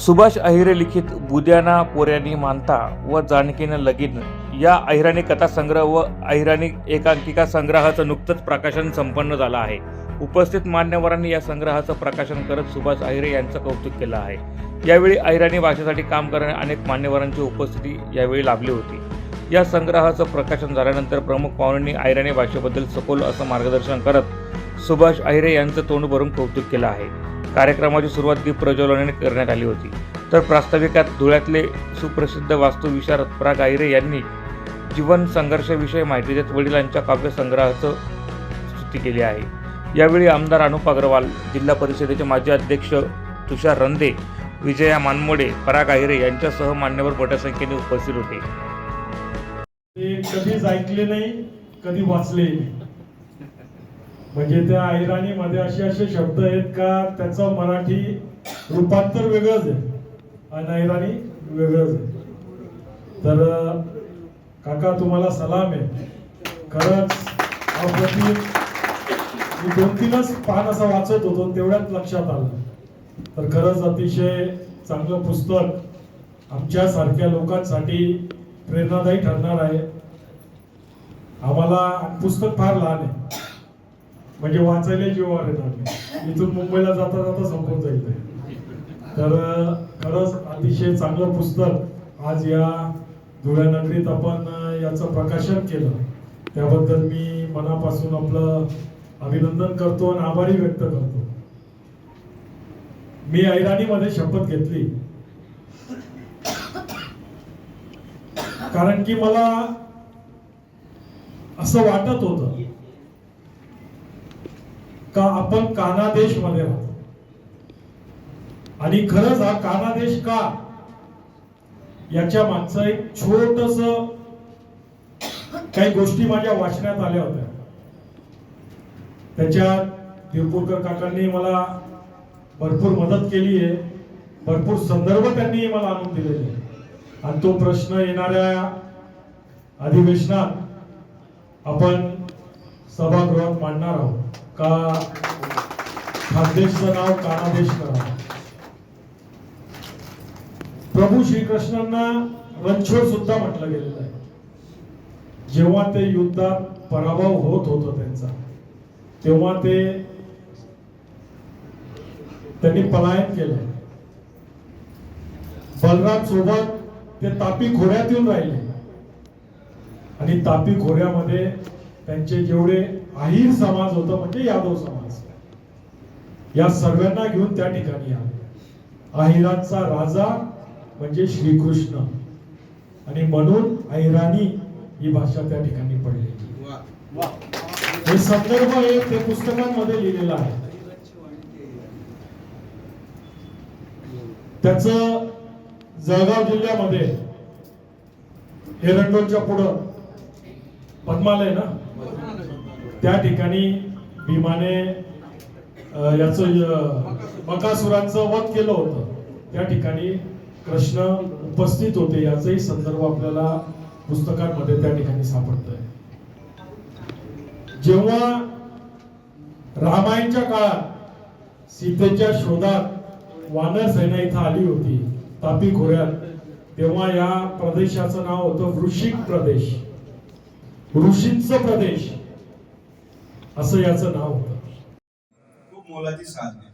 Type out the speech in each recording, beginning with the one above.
सुभाष अहिरे लिखित बुद्याना पोऱ्यानी मानता व जानकीनं लगीन. या अहिराणी कथासंग्रह व अहिराणी एकांकिका संग्रहाचं नुकतंच प्रकाशन संपन्न झालं आहे. उपस्थित मान्यवरांनी या संग्रहाचं प्रकाशन करत सुभाष अहिरे यांचं कौतुक केलं आहे. यावेळी अहिराणी भाषेसाठी काम करणाऱ्या अनेक मान्यवरांची उपस्थिती यावेळी लाभली होती. या संग्रहाचं प्रकाशन झाल्यानंतर प्रमुख पाहुण्यांनी अहिराणी भाषेबद्दल सखोल असं मार्गदर्शन करत सुभाष अहिरे यांचं तोंड भरून कौतुक केलं आहे. कार्यक्रमाची सुरुवात दीप प्रज्वलनाने करण्यात आली होती. तर प्रास्ताविकात धुळ्यातले सुप्रसिद्ध वास्तुविशारद प्रा गायरे यांनी जीवन संघर्षाविषयी माहिती देत वडिलांच्या काव्यसंग्रहाचं स्तुती केली आहे. यावेळी आमदार अनुप अग्रवाल जिल्हा परिषदेचे माजी अध्यक्ष तुषार रंदे विजया मानमोडे पराग आहिरे यांच्यासह मान्यवर मोठ्या संख्येने उपस्थित होते. कधीच ऐकले नाही कधी वाचले नाही. म्हणजे त्या अहिराणीमध्ये असे असे शब्द आहेत का? त्याचं मराठी रूपांतर वेगळंच आहे. आणि अहिराणी वेगळंच आहे. तर काका तुम्हाला सलाम आहे. खरंच अप्रतिम मी दोन तीनच पान असं वाचत होतो तेवढ्यात लक्षात आलं. तर खरंच अतिशय चांगलं पुस्तक आमच्यासारख्या लोकांसाठी प्रेरणादायी ठरणार आहे. आम्हाला पुस्तक फार लहान आहे. म्हणजे वाचायला जीवावर येणार इथून मुंबईला जाता जाता संपून जाईल तर खरंच अतिशय चांगलं पुस्तक आज या धुळ्यानगरीत आपण याचं प्रकाशन केलं. त्याबद्दल मी मनापासून आपलं अभिनंदन करतो आणि आभारी व्यक्त करतो. मी ऐराणीमध्ये शपथ घेतली. कारण की मला असं वाटत होतं का आपण कानादेशमध्ये राहतो आणि खरंच हा कानादेश का? याच्या मागचं एक छोटस काही गोष्टी माझ्या वाचण्यात आल्या होत्या. त्याच्यात देवपूरकर काकांनी मला भरपूर मदत केली आहे. भरपूर संदर्भ त्यांनी मला आणून दिलेले आणि तो प्रश्न येणाऱ्या अधिवेशनात आपण सभागृहात मांडणार आहोत. का खानदेशचं नाव कानादेश करा प्रभू श्रीकृष्णांना रणछोड सुद्धा म्हटलं गेलेलं आहे. जेव्हा ते युद्धात पराभव होत होतो त्यांचा तेव्हा ते त्यांनी पलायन केलं. बलराम सोबत ते तापी खोऱ्यात येऊन राहिले. आणि तापी खोऱ्यामध्ये त्यांचे जेवढे आहीर समाज होता म्हणजे यादव समाज. या सर्वांना घेऊन त्या ठिकाणी आले आहिरांचा राजा म्हणजे श्रीकृष्ण. आणि म्हणून ऐराणी ही भाषा त्या ठिकाणी पडलेली. हे संदर्भ हे ते पुस्तकांमध्ये लिहिलेलं आहे. त्याच जळगाव जिल्ह्यामध्ये एरंडोलच्या पुढं पद्मालय ना? त्या ठिकाणी भीमाने याचं बकासुरांचं वध केलं होतं. त्या ठिकाणी कृष्ण उपस्थित होते याचाही संदर्भ आपल्याला पुस्तकांमध्ये त्या ठिकाणी सापडतोय. जेव्हा रामायणच्या काळात सीतेच्या शोधात वानर सेना इथं आली होती तापी खोऱ्यात तेव्हा या प्रदेशाचं नाव होतं वृषिक प्रदेश. ऋषींचं प्रदेश. असं याचं नाव होतं. खूप मोलाची साधने.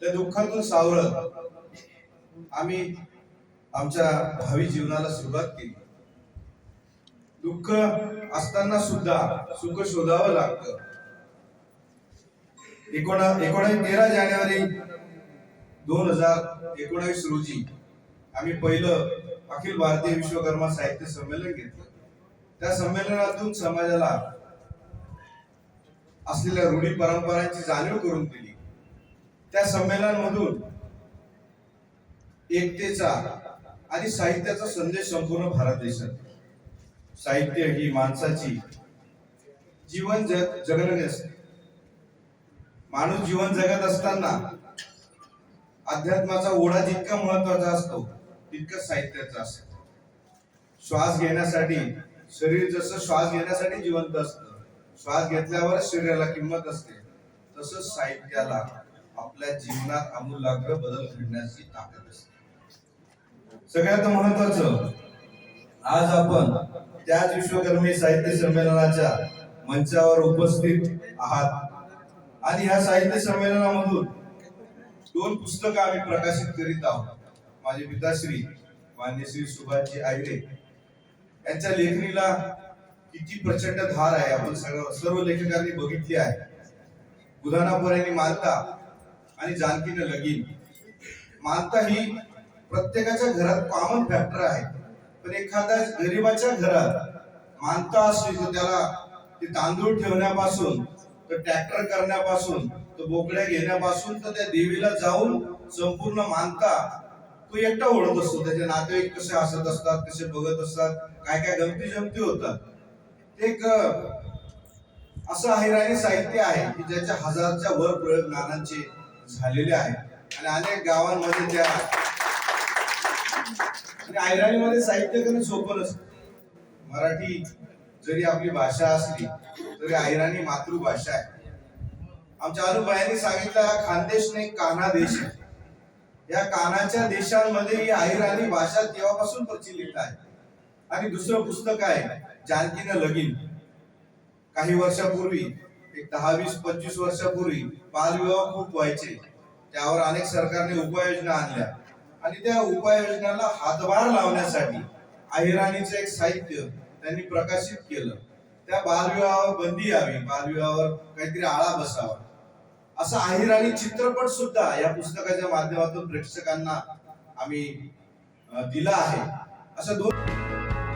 त्या दुःखातून सावरत आम्ही आमच्या भावी जीवनाला सुरुवात केली. दुःख असताना सुद्धा सुख शोधावं लागतं. एकोणा एकोणीस तेरा जानेवारी दोन हजार एकोणावीस रोजी आम्ही पहिलं अखिल भारतीय विश्वकर्मा साहित्य संमेलन घेतलं. त्या संमेलनातून समाजाला असलेल्या रूढी परंपरांची जाणीव करून दिली. त्या संमेलनामधून एकतेचा आणि साहित्याचा संदेश संपूर्ण भारत देशात साहित्य ही माणसाची जीवन जग जगणं असते. माणूस जीवन जगत असताना अध्यात्माचा ओढा जितका महत्त्वाचा असतो तितकं साहित्याचा असतो. श्वास घेण्यासाठी शरीर जसं श्वास घेण्यासाठी जिवंत असतं श्वास घेतल्यावर शरीराला किंमत असते. तसंच साहित्याला आपल्या जीवनात आमूलाग्र बदल घडण्याची ताकद असते. सगळ्यात महत्वाचं आज आपण त्याच विश्वकर्मी साहित्य संमेलनाच्या मंचावर उपस्थित आहात. आणि ह्या साहित्य संमेलनामधून दोन पुस्तकं आम्ही प्रकाशित करीत आहोत. माझे पिताश्री मान्य श्री सुभाषजी आयरे यांच्या लेखणीला किती प्रचंड धार आहे. आपण सगळं सर्व लेखकांनी बघितली आहे. बुधाना मालता मानता आणि जानकीनं लगीन. मानता ही प्रत्येकाच्या घरात कॉमन फॅक्टर आहे. पण एखाद्या गरीबाच्या घरात मानता असली तर त्याला ते तांदूळ ठेवण्यापासून तर ट्रॅक्टर करण्यापासून तर बोकड्या घेण्यापासून तर त्या देवीला जाऊन संपूर्ण मानता तो एकटा ओढत असतो. त्याचे नातेवाईक कसे हसत असतात कसे बघत असतात काय काय गमती जमती होतात. एक असं अहिराणी साहित्य आहे की ज्याच्या हजारच्या वर प्रयोग नानांचे झालेले आहेत आणि अनेक गावांमध्ये त्या आणि अहिराणीमध्ये साहित्य करणं सोपं नसतं मराठी जरी आपली भाषा असली तरी अहिराणी मातृभाषा आहे. आमच्या अनुबायांनी सांगितलं हा खानदेश नाही कान्हा देश आहे. या कानाच्या देशांमध्ये ही अहिराणी भाषा तेव्हापासून प्रचलित आहे. आणि दुसरं पुस्तक आहे जानकीनं लगीन. काही वर्षापूर्वी एक दहा वीस पंचवीस वर्षापूर्वी बालविवाह खूप व्हायचे. त्यावर अनेक सरकारने उपाययोजना आणल्या. आणि त्या उपाययोजनाला हातभार लावण्यासाठी अहिराणीचं एक साहित्य त्यांनी प्रकाशित केलं. त्या बालविवाहावर बंदी यावी बालविवाहावर काहीतरी आळा बसावा. असा अहिराणी चित्रपट सुद्धा या पुस्तकाच्या माध्यमातून प्रेक्षकांना आम्ही दिला आहे. अशा दोन